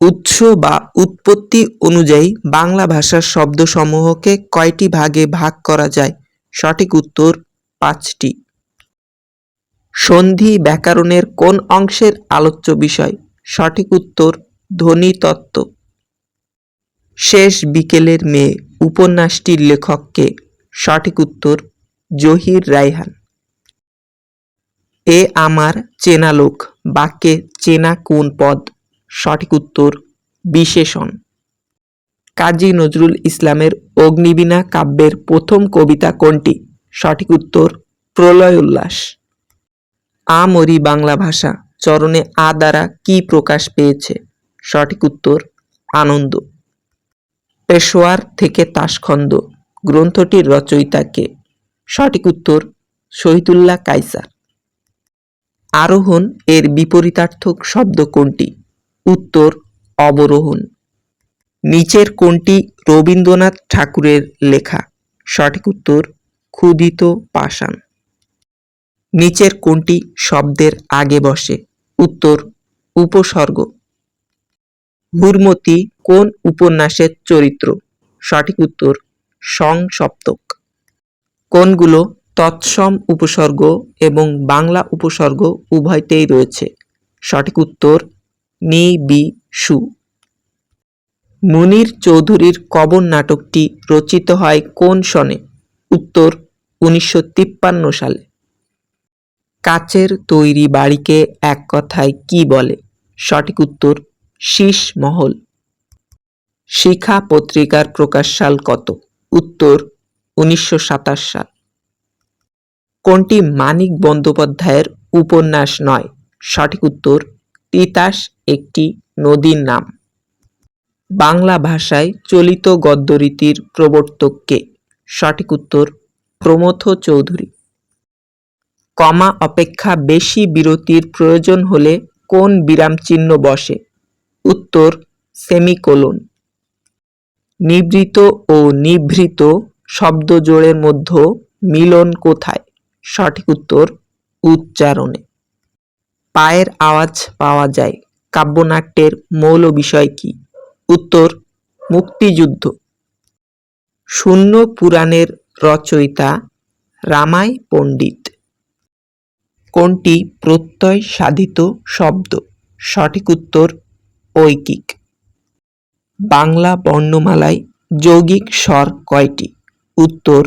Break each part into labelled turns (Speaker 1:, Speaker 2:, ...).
Speaker 1: উৎস বা উৎপত্তি অনুযায়ী বাংলা ভাষার শব্দসমূহকে কয়টি ভাগে ভাগ করা যায়? সঠিক উত্তর পাঁচটি। সন্ধি ব্যাকরণের কোন অংশের আলোচ্য বিষয়? সঠিক উত্তর ধ্বনি তত্ত্ব। শেষ বিকেলের মেয়ে উপন্যাসটির লেখককে সঠিক উত্তর জহির রায়হান। এ আমার চেনা লোক, বাক্যে চেনা কোন পদ? সঠিক উত্তর, বিশেষণ। কাজী নজরুল ইসলামের অগ্নিবীণা কাব্যের প্রথম কবিতা কোনটি? সঠিক উত্তর প্রলয় উল্লাস আমরি বাংলা ভাষা চরণে আ দ্বারা কি প্রকাশ পেয়েছে? সঠিক উত্তর, আনন্দ। পেশোয়ার থেকে তাসখন্দ, গ্রন্থটির রচয়িতা কে? সঠিক উত্তর, শহীদুল্লাহ কাইসার আরোহণ এর বিপরীতার্থক শব্দ কোনটি? উত্তর অবরোহণ। নিচের কোনটি রবীন্দ্রনাথ ঠাকুরের লেখা। সঠিক উত্তর ক্ষুদিত পাষাণ। নিচের কোনটি শব্দের আগে বসে। উত্তর, উপসর্গ। হুরমতি কোন উপন্যাসের চরিত্র? সঠিক উত্তর, সংসপ্তক। কোনগুলো তৎসম উপসর্গ এবং বাংলা উপসর্গ উভয়তেই রয়েছে। সঠিক উত্তর নি বি সু। মুনির চৌধুরীর কবর নাটকটি রচিত হয় কোন সনে? উত্তর, উনিশশো তিপ্পান্ন সালে। কাচের তৈরি বাড়িকে এক কথায় কি বলে? সঠিক উত্তর, শীষ মহল। শিখা পত্রিকার প্রকাশসাল কত? উত্তর, উনিশশো সাতাশ সাল। কোনটি মানিক বন্দ্যোপাধ্যায়ের উপন্যাস নয়? সঠিক উত্তর তিতাস একটি নদীর নাম। বাংলা ভাষায় চলিত গদ্যরীতির প্রবর্তককে সঠিক উত্তর প্রমথ চৌধুরী। কমা অপেক্ষা বেশি বিরতির প্রয়োজন হলে কোন বিরাম চিহ্ন বসে? উত্তর, সেমিকোলন। নিবৃত ও নিভৃত শব্দজোড়ের মধ্যে মিলন কোথায়? সঠিক উত্তর, উচ্চারণে। পায়ের আওয়াজ পাওয়া যায়। কাব্যনাট্যের মৌল বিষয় কি? উত্তর, মুক্তিযুদ্ধ। শূন্য পুরাণের রচয়িতা রামাই পণ্ডিত। কোনটি প্রত্যয় সাধিত শব্দ? সঠিক উত্তর ঐকিক। বাংলা বর্ণমালায় যৌগিক স্বর কয়টি? উত্তর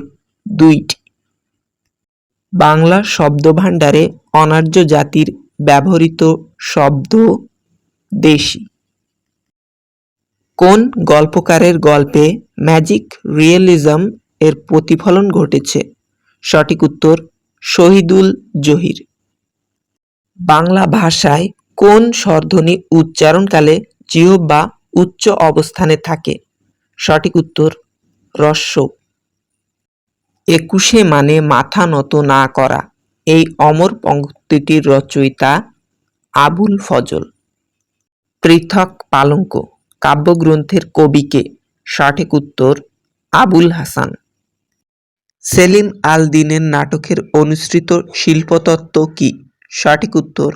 Speaker 1: দুইটি। বাংলা শব্দভাণ্ডারে অনার্য জাতির ব্যবহৃত শব্দ দেশি। কোন গল্পকারের গল্পে ম্যাজিক রিয়েলিজম এর প্রতিফলন ঘটেছে? সঠিক উত্তর, শহীদুল জহির। বাংলা ভাষায় কোন স্বরধ্বনি উচ্চারণকালে জিহ্বা উচ্চ অবস্থানে থাকে? সঠিক উত্তর রস্য একুশে মানে মাথা নত না করা। এই অমর পঙ্ক্তিটির রচয়িতা আবুল ফজল। পৃথক পালঙ্ক কাব্যগ্রন্থের কবিকে সঠিক উত্তর আবুল হাসান। সেলিম আল দিনের নাটকের অনুসৃত শিল্পতত্ত্ব কি? সঠিক উত্তর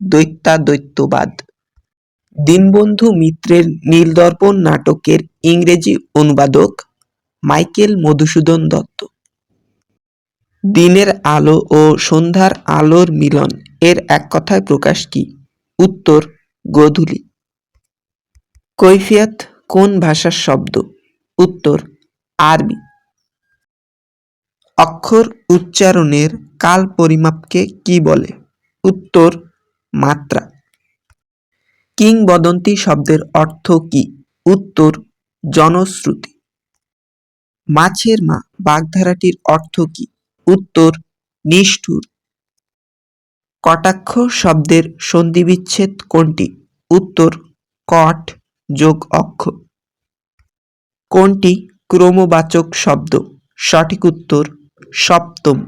Speaker 1: দৈত্যাদৈত্যবাদ। দীনবন্ধু মিত্রের নীলদর্পণ নাটকের ইংরেজি অনুবাদক মাইকেল মধুসূদন দত্ত। দিনের আলো ও সন্ধ্যার আলোর মিলন, এর এক কথায় প্রকাশ কি? উত্তর গোধূলি কৈফিয়ত কোন ভাষার শব্দ? উত্তর, আরবি। অক্ষর উচ্চারণের কাল পরিমাপকে কি বলে? উত্তর, মাত্রা। কিংবদন্তি শব্দের অর্থ কি? উত্তর, জনশ্রুতি। মাছের মা, বাগধারাটির অর্থ কি? উত্তর, নিষ্ঠুর। কটাক্ষ শব্দের সন্ধিবিচ্ছেদ কোনটি? উত্তর, কট যোগ অক্ষ। কোনটি ক্রমবাচক শব্দ? সঠিক উত্তর, সপ্তম।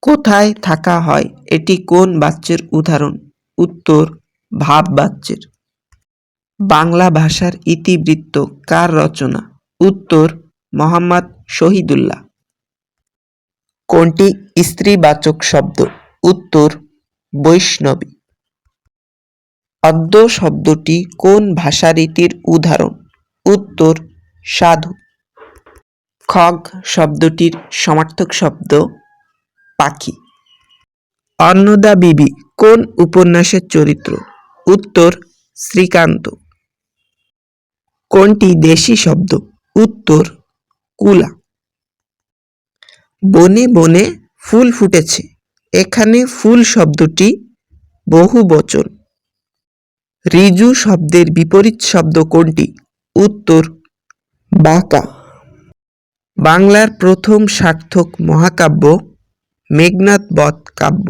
Speaker 1: কোথায় থাকা হয়? এটি কোন বাচ্যের উদাহরণ? উত্তর, ভাব বাচ্যের। বাংলা ভাষার ইতিবৃত্ত কার রচনা? উত্তর, মোহাম্মদ শহীদুল্লাহ। কোনটি স্ত্রীবাচক শব্দ? উত্তর, বৈষ্ণবী। অদ্য শব্দটি কোন ভাষারীতির উদাহরণ? উত্তর, সাধু। খগ শব্দটির সমার্থক শব্দ পাখি। অন্নদা বিবি, কোন উপন্যাসের চরিত্র? উত্তর, শ্রীকান্ত। কোনটি দেশি শব্দ? উত্তর, কুলা। বনে বনে ফুল ফুটেছে। এখানে ফুল শব্দটি বহু বচন রিজু শব্দের বিপরীত শব্দ কোনটি? উত্তর, বাঁকা। বাংলার প্রথম সার্থক মহাকাব্য মেঘনাদ বধ কাব্য।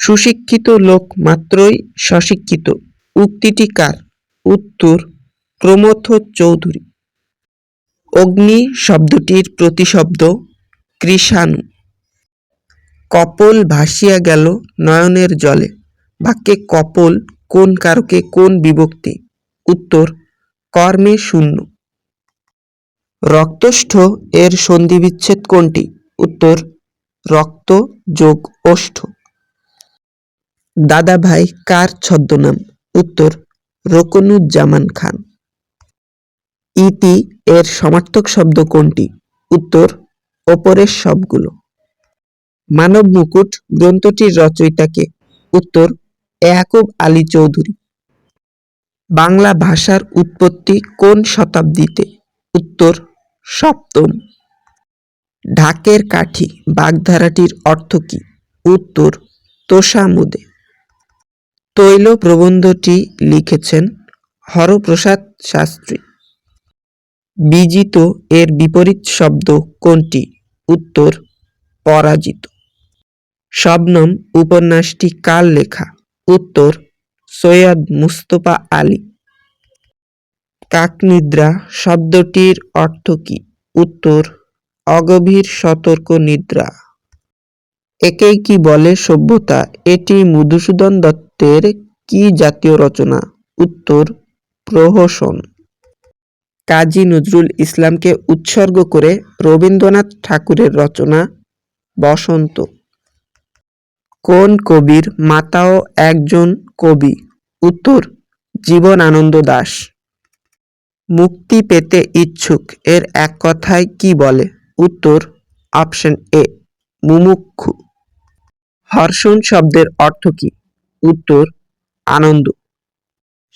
Speaker 1: সুশিক্ষিত লোক মাত্রই সশিক্ষিত। উক্তিটি কার? উত্তর, প্রমথ চৌধুরী। অগ্নি শব্দটির প্রতিশব্দ কৃষাণু। কপল ভাসিয়া গেল নয়নের জলে। বাক্যে কপল কোন কারকে, কোন বিভক্তি? উত্তর, কর্মে শূন্য। রক্তষ্ঠ এর সন্ধিবিচ্ছেদ কোনটি? উত্তর, রক্ত যোগ ওষ্ঠ দাদাভাই কার ছদ্মনাম? উত্তর, রকনুজ্জামান খান। ইতি এর সমার্থক শব্দ কোনটি? উত্তর ওপরের সবগুলো। মানব মুকুট গ্রন্থটির রচয়িতাকে উত্তর ইয়াকুব আলী চৌধুরী। বাংলা ভাষার উৎপত্তি কোন শতাব্দীতে? উত্তর, সপ্তম। ঢাকের কাঠি বাগধারাটির অর্থ কী? উত্তর, তোষামুদে। তৈল প্রবন্ধটি লিখেছেন হরপ্রসাদ শাস্ত্রী। বিজিত এর বিপরীত শব্দ কোনটি? উত্তর, পরাজিত। শবনম উপন্যাসটি কার লেখা? উত্তর, সৈয়দ মুস্তফা আলী। কাকনিদ্রা শব্দটির অর্থ কি? উত্তর, অগভীর সতর্ক নিদ্রা। একেই কি বলে সভ্যতা? এটি মধুসূদন দত্তের কি জাতীয় রচনা? উত্তর, প্রহসন। কাজী নজরুল ইসলামকে উৎসর্গ করে রবীন্দ্রনাথ ঠাকুরের রচনা বসন্ত। কোন কবির মাতাও একজন কবি? উত্তর, জীবনানন্দ দাশ মুক্তি পেতে ইচ্ছুক এর এক কথায় কি বলে? উত্তর, অপশন এ, মুমুক্ষু। হর্ষণ শব্দের অর্থ কি? উত্তর, আনন্দ।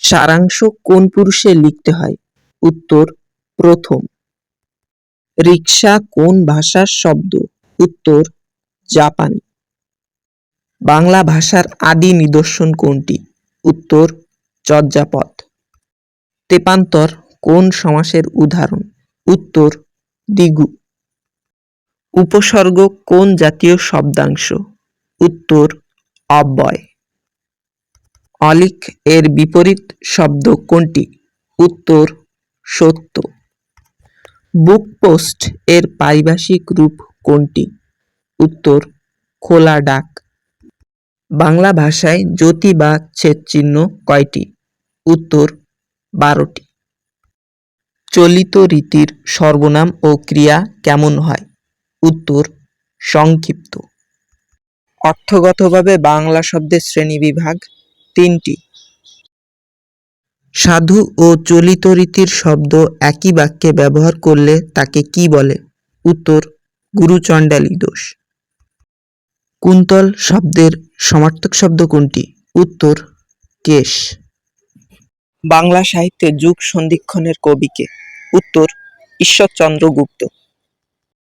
Speaker 1: সারাংশ কোন পুরুষে লিখতে হয়? উত্তর প্রথম। রিক্সা কোন ভাষার শব্দ? উত্তর জাপানি। বাংলা ভাষার আদি নিদর্শন কোনটি? উত্তর চর্যাপদ। তেপান্তর কোন সমাসের উদাহরণ? উত্তর দিগু উপসর্গ কোন জাতীয় শব্দাংশ? উত্তর অব্যয়। অলিক এর বিপরীত শব্দ কোনটি? উত্তর সত্য। বুক পোস্ট এর পারিভাষিক রূপ কোনটি? উত্তর, খোলা ডাক। বাংলা ভাষায় জ্যোতি বা ছেদ চিহ্ন কয়টি? উত্তর, বারোটি। চলিত রীতির সর্বনাম ও ক্রিয়া কেমন হয়? উত্তর, সংক্ষিপ্ত। অর্থগতভাবে বাংলা শব্দের শ্রেণীবিভাগ তিনটি। সাধু ও চলিত রীতির শব্দ একই বাক্যে ব্যবহার করলে তাকে কি বলে? উত্তর, গুরুচণ্ডালী দোষ। কুন্তল শব্দের সমার্থক শব্দ কোনটি? উত্তর, কেশ। বাংলা সাহিত্যে যুগ সন্ধিক্ষণের কবিকে। উত্তর ঈশ্বরচন্দ্র গুপ্ত